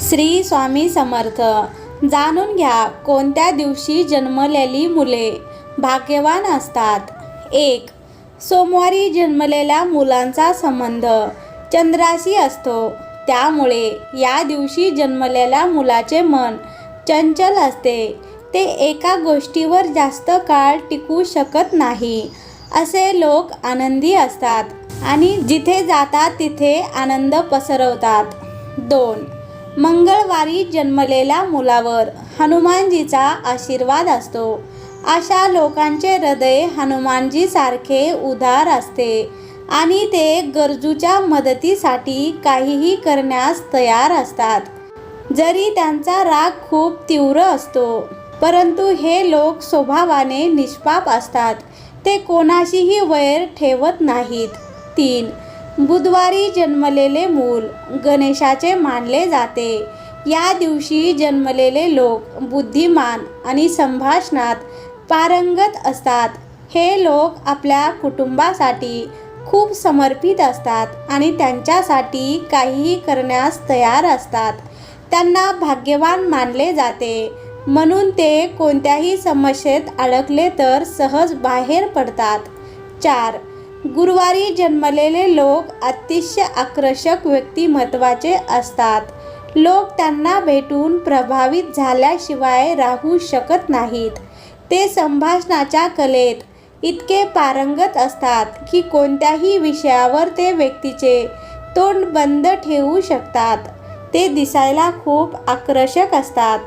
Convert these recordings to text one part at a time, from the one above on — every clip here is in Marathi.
श्री स्वामी समर्थ. जाणून घ्या कोणत्या दिवशी जन्मलेली मुले भाग्यवान असतात? एक सोमवारी जन्मलेल्या मुलांचा संबंध. चंद्राशी असतो. त्यामुळे या दिवशी जन्मलेल्या मुलाचे मन चंचल असते. ते एका गोष्टीवर जास्त काळ टिकू शकत नाही. असे लोक आनंदी असतात आणि जिथे जातात तिथे आनंद पसरवतात. दोन मंगळवारी जन्मलेल्या मुलावर हनुमानजीचा आशीर्वाद असतो. अशा लोकांचे हृदय हनुमानजीसारखे उदार असते आणि ते गरजूच्या मदतीसाठी काहीही करण्यास तयार असतात. जरी त्यांचा राग खूप तीव्र असतो परंतु हे लोक स्वभावाने निष्पाप असतात. ते कोणाशीही वैर ठेवत नाहीत. तीन बुधवारी जन्मलेले मूल गणेशाचे मानले जाते. या दिवशी जन्मलेले लोक बुद्धिमान आणि संभाषणात पारंगत असतात. हे लोक आपल्या कुटुंबासाठी खूप समर्पित असतात आणि त्यांच्यासाठी काहीही करण्यास तयार असतात. त्यांना भाग्यवान मानले जाते. म्हणून ते कोणत्याही समस्येत अडकले तर सहज बाहेर पडतात. चार गुरुवारी जन्मलेले लोक अतिशय आकर्षक व्यक्तिमत्वाचे असतात. लोक त्यांना भेटून प्रभावित झाल्याशिवाय राहू शकत नाहीत. ते संभाषणाच्या कलेत इतके पारंगत असतात की कोणत्याही विषयावर ते व्यक्तीचे तोंड बंद ठेवू शकतात. ते दिसायला खूप आकर्षक असतात.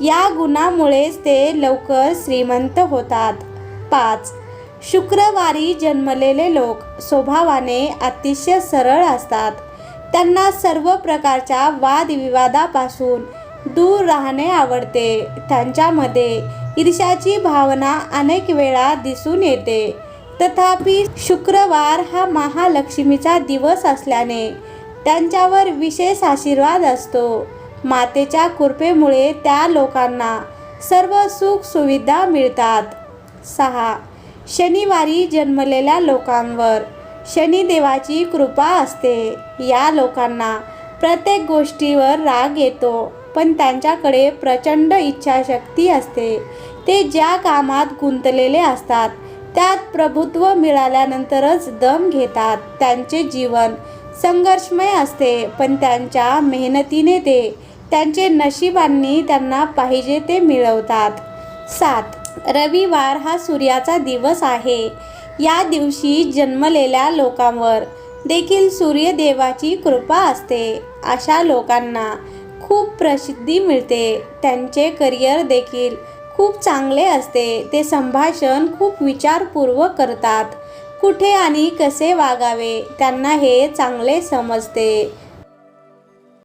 या गुणामुळेच ते लवकर श्रीमंत होतात. पाच शुक्रवारी जन्मलेले लोक स्वभावाने अतिशय सरळ असतात. त्यांना सर्व प्रकारच्या वादविवादापासून दूर राहणे आवडते. त्यांच्यामध्ये ईर्ष्याची भावना अनेक वेळा दिसून येते. तथापि शुक्रवार हा महालक्ष्मीचा दिवस असल्याने त्यांच्यावर विशेष आशीर्वाद असतो. मातेच्या कृपेमुळे त्या लोकांना सर्व सुख सुविधा मिळतात. सहा शनिवारी जन्मलेल्या लोकांवर शनिदेवाची कृपा असते. या लोकांना प्रत्येक गोष्टीवर राग येतो पण त्यांच्याकडे प्रचंड इच्छाशक्ती असते. ते ज्या कामात गुंतलेले असतात त्यात प्रभुत्व मिळाल्यानंतरच दम घेतात. त्यांचे जीवन संघर्षमय असते पण त्यांच्या मेहनतीने ते त्यांचे नशिबांनी त्यांना पाहिजे ते मिळवतात. सात रविवार हा सूर्याचा दिवस आहे. या दिवशी जन्मलेल्या लोकांवर देखील सूर्यदेवाची कृपा असते. अशा लोकांना खूप प्रसिद्धी मिळते. त्यांचे करिअर देखील खूप चांगले असते. ते संभाषण खूप विचारपूर्वक करतात. कुठे आणि कसे वागावे? त्यांना हे चांगले समजते.